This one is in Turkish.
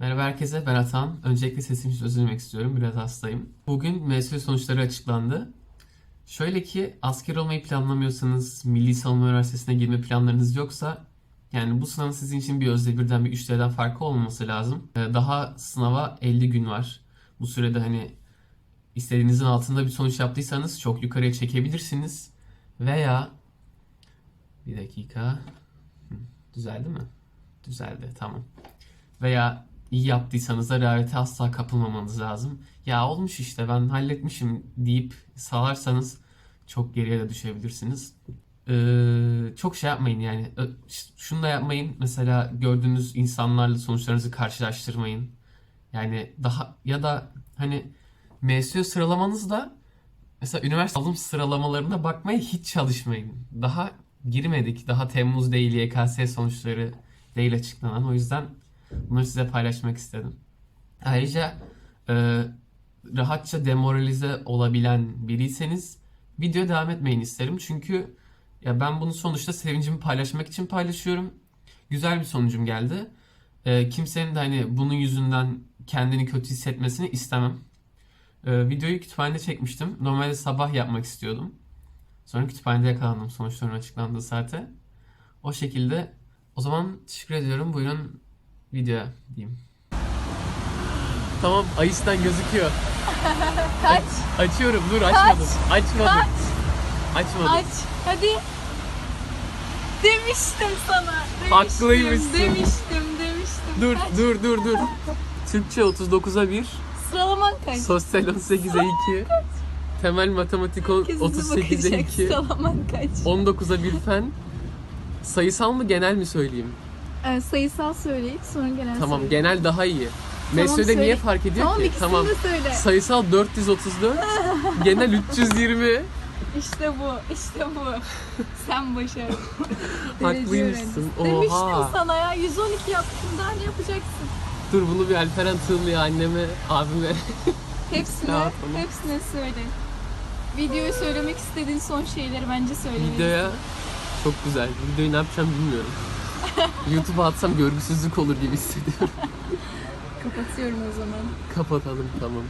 Merhaba herkese, ben Atan. Öncelikle sesim için özür dilemek istiyorum, biraz hastayım. Bugün MSU sonuçları açıklandı. Şöyle ki, asker olmayı planlamıyorsanız, Milli Savunma Üniversitesi'ne girme planlarınız yoksa, yani bu sınavın sizin için bir özde birden bir üçleden farkı olmaması lazım. Ee, Daha sınava 50 gün var. Bu sürede hani istediğinizin altında bir sonuç yaptıysanız çok yukarıya çekebilirsiniz. Veya bir dakika. Düzeldi mi? Düzeldi, tamam. Veya iyi yaptıysanız da rehavete asla kapılmamanız lazım. Ya olmuş işte ben halletmişim deyip salarsanız çok geriye de düşebilirsiniz. Ee, çok şey yapmayın yani. Şunu da yapmayın. Mesela gördüğünüz insanlarla sonuçlarınızı karşılaştırmayın. Yani daha ya da hani MSU sıralamanızda mesela üniversite alım sıralamalarına bakmaya hiç çalışmayın. Daha girmedik. Daha Temmuz değil YKS sonuçları değil açıklanan. O yüzden Bunları size paylaşmak istedim. Ayrıca e, rahatça demoralize olabilen biriyseniz videoya devam etmeyin isterim. Çünkü ya ben bunu sonuçta sevincimi paylaşmak için paylaşıyorum. Güzel bir sonucum geldi. E, kimsenin de hani bunun yüzünden kendini kötü hissetmesini istemem. E, videoyu kütüphanede çekmiştim. Normalde sabah yapmak istiyordum. Sonra kütüphanede yakalandım sonuçların açıklandığı saate. O şekilde o zaman teşekkür ediyorum. Buyurun videoya diyeyim. Tamam Ayıs'tan gözüküyor. Kaç. Açıyorum dur açmadım. Açmadım. Kaç. Açmadım. Aç. Hadi. Demiştim sana. Demiştim, Haklıymışsın. Demiştim, demiştim. Dur Kaç. dur dur dur. Türkçe 39'a 1, Sıralaman kaç? sosyal 18'e 2, temel matematik on- Herkes bize 38'e bakacak. 2, Sıralaman kaç? 19'a 1 fen. Sayısal mı genel mi söyleyeyim? Ee, sayısal söyleyip sonra genel Tamam söyle. genel daha iyi. Tamam, MSÖ'de söyle. niye fark ediyor Tamam ki? ikisini de söyle. Sayısal 434, genel 320. İşte bu, işte bu. Sen. Derece Haklıymışsın. Demiştim Oha. sana ya 112 yaptım daha ne yapacaksın? Dur bunu bir Alperen Tığlı'ya anneme, abime. Hepsine, Ne yapalım? hepsine söyle. Videoya söylemek istediğin son şeyleri bence söylemelisin. Videoya çok güzel. Videoyu ne yapacağım bilmiyorum. YouTube'a atsam görgüsüzlük olur gibi hissediyorum. Kapatıyorum o zaman. Kapatalım tamam.